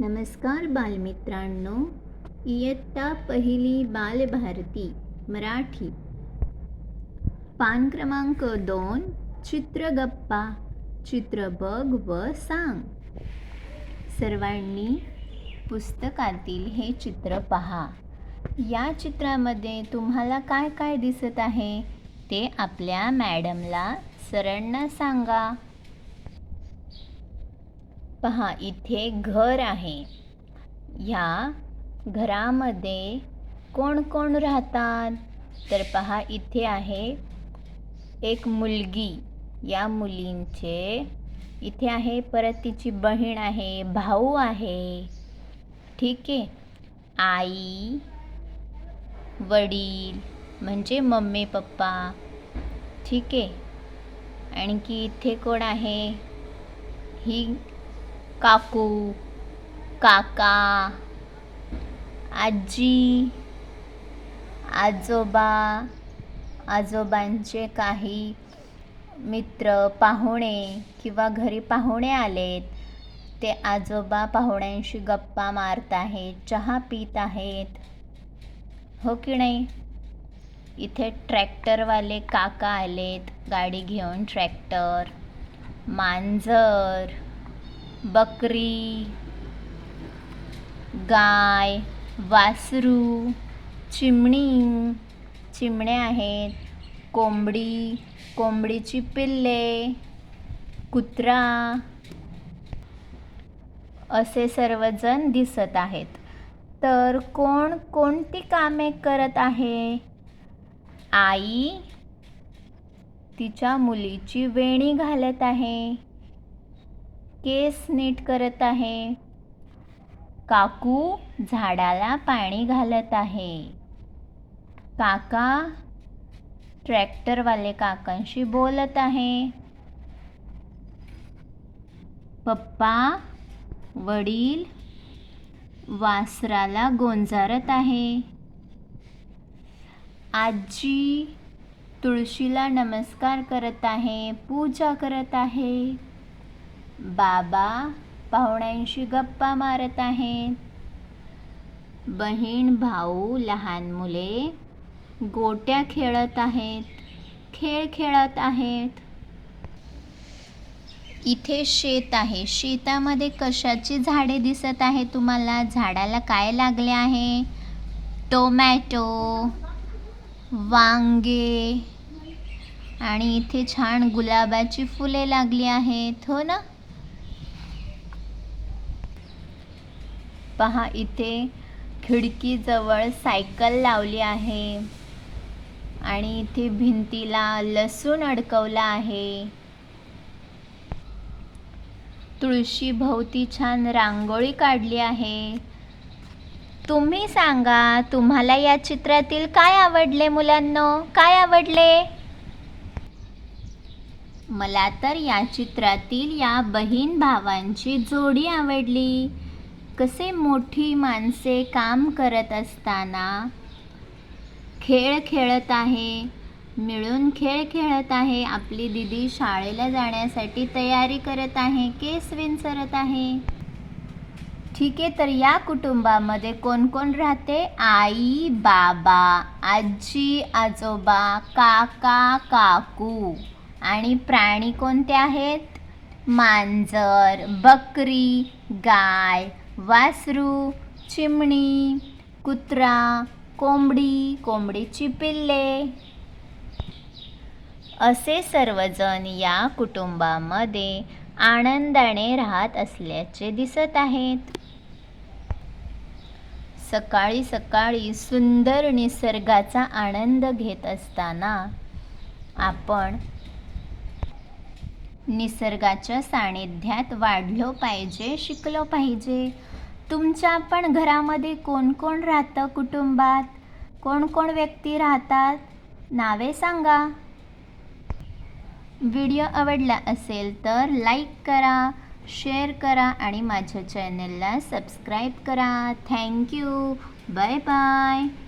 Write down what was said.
नमस्कार बालमित्रांनो इयत्ता पहिली बालभारती मराठी. पान क्रमांक दोन चित्रगप्पा चित्र बघ व सांग. सर्वांनी पुस्तकातील हे चित्र पहा. या चित्रामध्ये तुम्हाला काय काय दिसत आहे ते आपल्या मॅडमला सरांना सांगा. पहा इथे घर आहे. ह्या घरामध्ये कोण कोण राहतात? तर पहा इथे आहे एक मुलगी. या मुलींचे इथे आहे परत तिची बहीण आहे भाऊ आहे. ठीक आहे. आई वडील म्हणजे मम्मी पप्पा. ठीक आहे. आणखी इथे कोण आहे? ही काकू काका आजी आजोबा आजोबांचे काही मित्र पाहुणे किंवा घरी पाहुणे आलेत. ते आजोबा पाहुण्यांशी गप्पा मारत आहेत चहा पित आहेत. हो की नाही? इथे ट्रॅक्टरवाले काका आलेत गाडी घेऊन ट्रॅक्टर मांजर बकरी गाय वासरू चिमणी चिमण्या आहेत कोंबडी कोंबडीची पिल्ले कुत्रा असे सर्वजण दिसत आहेत. तर कोण कोणती कामे करत आहे? आई तिच्या मुलीची वेणी घालत आहे. केस नीट करत आहे. काकू झाडाला पाणी घालत आहे. काका ट्रॅक्टरवाले काकांशी बोलत आहे. पप्पा वडील वासराला गोंजारत आहे. आजी तुळशीला नमस्कार करत आहे पूजा करत आहे. बाबा पाहुण्यांशी गप्पा मारत आहेत. बहीण भाऊ लहान मुले गोट्या खेळत आहेत खेळ खेळत आहेत. इथे शेत आहे. शेतामध्ये कशाची झाडे दिसत आहे तुम्हाला? झाडाला काय लागले आहे? टोमॅटो वांगे आणि इथे छान गुलाबाची फुले लागली आहेत. हो ना? पहा इथे खिडकीजवळ सायकल लावली आहे आणि इथे भिंतीला लसूण अडकवला आहे. तुळशी भोवती छान रांगोळी काढली आहे. तुम्ही सांगा तुम्हाला या चित्रातील काय आवडले मुलांनो? काय आवडले? मला तर या चित्रातील या बहीण भावांची जोडी आवडली. कसे मोठी माणसे काम करत असताना खेळ खेळत आहे मिळून खेळ खेळत आहे आपली दिदी शाळेला जाण्यासाठी तयारी करत आहे केस विंचरत आहे. ठीक आहे तर या कुटुंबामध्ये कोण कोण राहते? आई बाबा आजी आजोबा काका काकू आणि प्राणी कोणते आहेत? मांजर बकरी गाय वासरू चिमणी कुत्रा कोंबडी कोंबडीची पिल्ले. असे सर्वजण या कुटुंबामध्ये आनंदाने राहत असल्याचे दिसत आहेत. सकाळी सकाळी सुंदर निसर्गाचा आनंद घेत असताना आपण निसर्गाच्या सानिध्यात वाढलो पाहिजे शिकलो पाहिजे. तुमच्या पण घरामध्ये कोण कोण राहतं कुटुंबात? कोण कोण व्यक्ती राहतात? नावे सांगा. व्हिडिओ आवडला असेल तर लाईक करा शेअर करा आणि माझ्या चॅनलला सबस्क्राईब करा. Thank you. Bye bye.